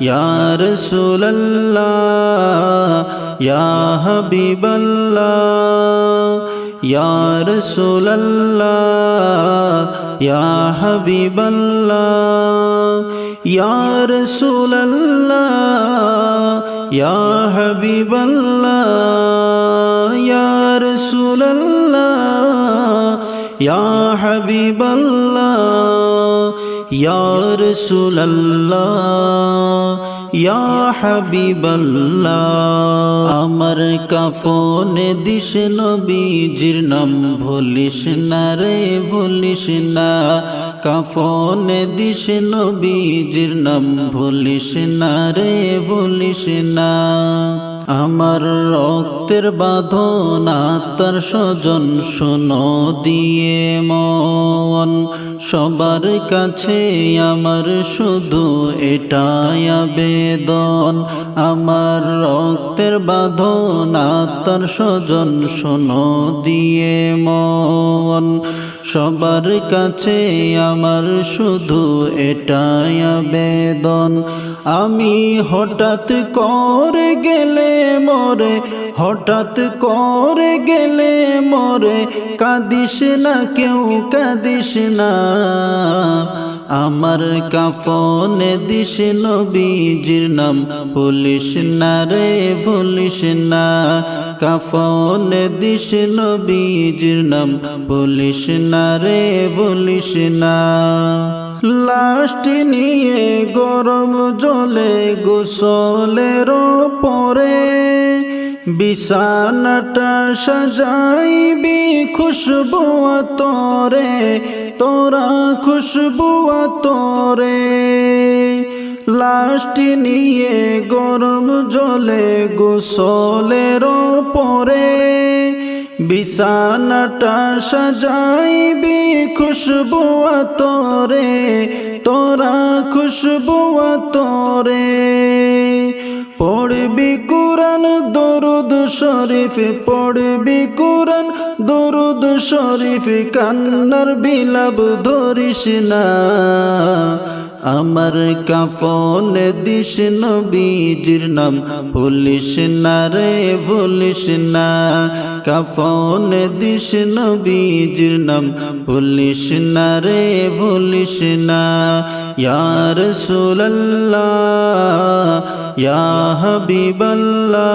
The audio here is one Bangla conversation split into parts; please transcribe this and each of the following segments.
یا رسول اللہ یا حبیب اللہ یا رسول اللہ یا حبیب اللہ یا رسول اللہ یا حبیب اللہ یا رسول اللہ یا حبیب اللہ یا رسول اللہ ইয়া হাবিবাল্লাহ, আমার কাফনে দিস নবীজির নাম ভুলিস না রে, ভুলিস না। কাফনে দিস নবীজির নাম ভুলিস না রে, ভুলিস না। আমার রক্তের বাঁধন আত্মার স্বজন শোনো, দিয়ে মন। সবার কাছে আমার শুধু এটাই আবেদন। আমার রক্তের বাঁধন আত্মার স্বজন শোনো, দিয়ে মন। সবার কাছে আমার শুধু এটাই আবেদন। আমি হঠাৎ করে গেলে মরে, হঠাৎ করে গেলে মরে, কাঁদিস না, কেউ কাঁদিস না। আমার কাফনে দিস নবীজির নাম। ভুলিস না রে, ভুলিস না। কাফনে দিস নবীজির নাম। ভুলিস না রে, ভুলিস না। লাস্ট নিয়ে গরম জলে গোসলের পরে বিছানাটা সাজাইবি খুশবু তরে তোরা খুশবু তরে লাস্ট নিয়ে গরম জলে গোসলের পরে বিছানাটা সাজাইবি খুশবু তরে তোরা খুশবু তরে পড়বি শরীফ পড়বি কোরআন দরুদ শরীফ কান্নার বিলাপ ধরিস না। আমার কাফনে দিস নবীজির নাম, ভুলিস না রে, ভুলিস না। কাফনে দিস নবীজির নাম, ভুলিস না রে, ভুলিস না। ইয়ার সুল্লাহ ইয়া হাবিবাল্লাহ।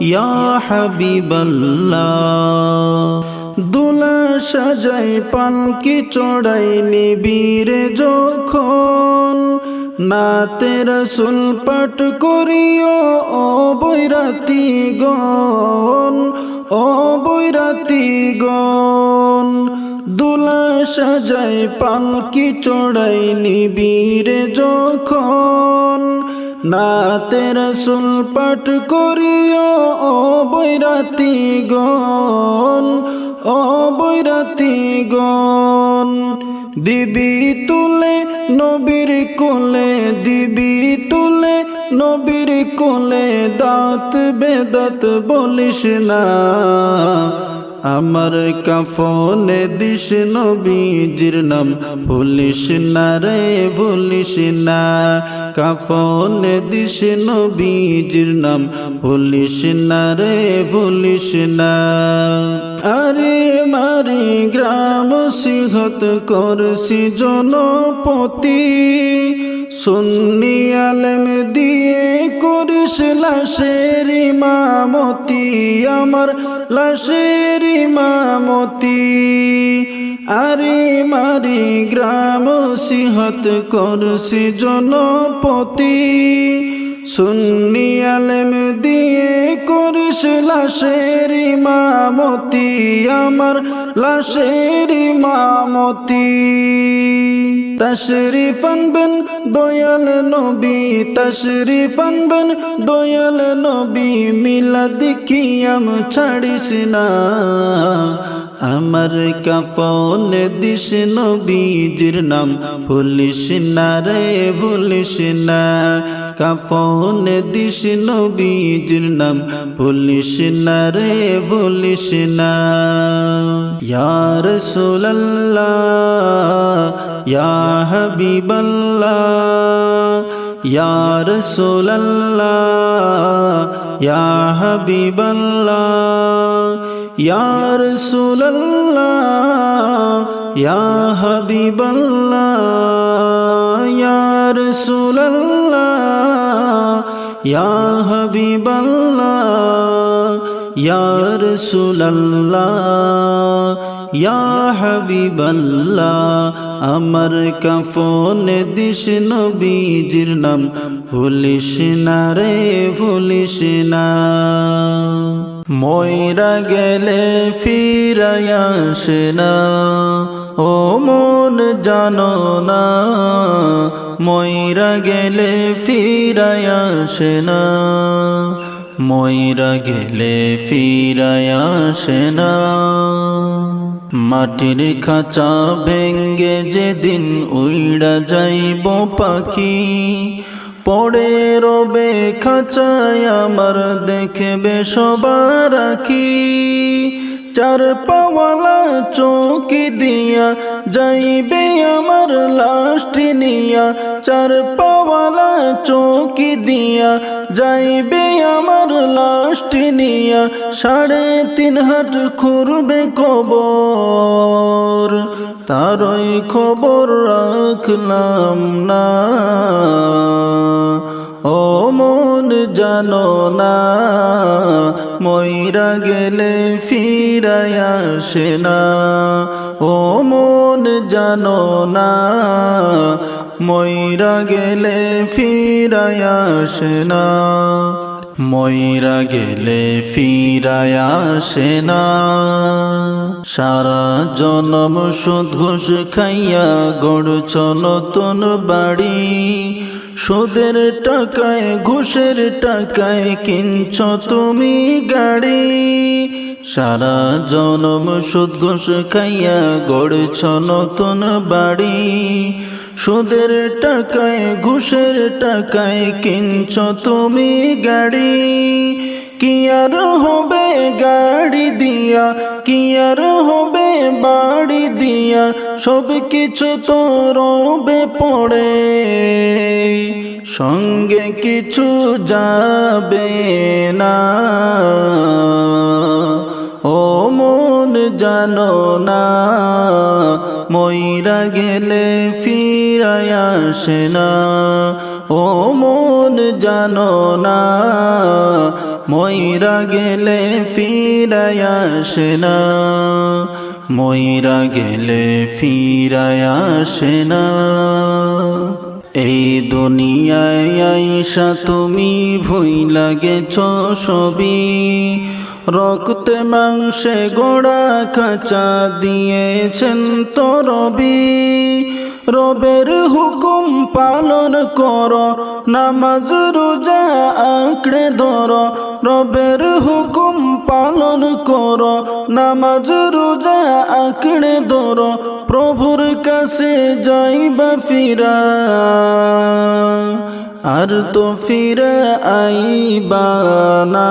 ইয়া হাবিবাল্লাহ, দুলা সাজাই পালকি চড়াই নিবিরে যখন? নাতে রসুল পাঠ করিও ও বৈরাতি গন ও বৈরাতি গন দুলা সাজাই পালকি চড়াই নিবিরে যখন? নাতে রসুল পাঠ করিও, ও বৈরাতি গন ও বৈরাতি গন দিবি তুলে নবীর কোলে, দিবি তুলে নবীর কোলে, দাঁত বেদাত বলিস না। আমার কাফনে দিস নবীজির নাম, ভুলিস না রে, ভুলিস না। কাফনে দিস নবীজির নাম, ভুলিস না রে, ভুলিস না। আরে মারি গ্রাম সিহত করছি জনপতি সুন্নি আলম দিয়ে করিস লাশের ইমামতি, আমার লাশের ইমামতি। আরে মারি গ্রাম সিহত করছি জনপতি। সুন্নি আলম পুলিশ লাশের ইমামতি, আমার লাশের মামতি তশরিফ আনবেন দয়াল নবী তশরিফ আনবেন দয়াল নবী, মিলাদ কিয়াম ছাড়িস না। আমার কাফন দিস নবীজির নাম। ভুলিস না রে, ভুলিস না। কাফন দিস নবীজির নাম। ভুলিস না রে, ভুলিস না। ইয়ার সুল্লাহ ইয়া হাবিবাল্লাহ, ইয়া রাসূলুল্লাহ, ইয়া হাবিবাল্লাহ। ইয়া রাসূলুল্লাহ ইয়া হাবিবাল্লাহ ইয়া রাসূলুল্লাহ ইয়া হাবিবাল্লাহ ইয়া রাসূলুল্লাহ ইয়া হাবিবাল্লাহ আমার কাফন দিস নবীজির নাম ভুলিস না রে ভুলিস না ময়রা গেলে ফিরায়াসে না। ও মন জানো না ময়রা গেলে ফিরায়াসে না। ময়রা গেলে ফিরায়াসে না। মাটির খাঁচা ভেঙ্গে যেদিন উইড়া যাইব পাখি পড়ে রবে খাঁচায় আমার দেখবে সবার কি চার পাওয়ালা চৌকি দিয়া যাইবে আমার লাশটি নিয়া, চার পাওয়ালা চৌকি দিয়া। যাইবে আমার লাশটি নিয়া, সাড়ে তিন হাট খুরবে কবর। তারই খবর রাখলাম না। ও মন জানো না ময়রা গেলে ফিরায় আসে না। ও মন জানো না। ময়রা গেলে ফিরায়াসে না। ময়রা গেলে ফিরায়াসে না। সারা জনম সুদ খাইয়া গড়ছ নতুন বাড়ি। সুদের টাকায়, ঘুষের টাকায় কিনছ তুমি গাড়ি। সারা জনম সুদ ঘুষ খাইয়া গড়ছ নতুন বাড়ি। সুদের টাকায়, ঘুষের টাকায় কিনছ তুমি গাড়ি। কি আর হবে গাড়ি দিয়া, কি আর হবে বাড়ি দিয়া, সব কিছু তো রবে পড়ে। সঙ্গে কিছু যাবে না। ও মন জানো না ময়রা গেলে ফিরায়াসে না। ও মন জানো না ময়রা গেলে ফিরায়াসে না। ময়রা গেলে ফিরায়াসে না। এই দুনিয়ায় আইসা তুমি ভুই লাগেছ সবই, রক্তে মাংসে গোড়া খাঁচা দিয়েছেন তো রবি। রবের হুকুম পালন কর, নামাজ, রোজা, আঁকড়ে ধর। রবের হুকুম পালন কর, নামাজ, রোজা, আঁকড়ে ধর। প্রভুর কাছে যাইবা ফিরা, আর তো ফিরে আইবা না।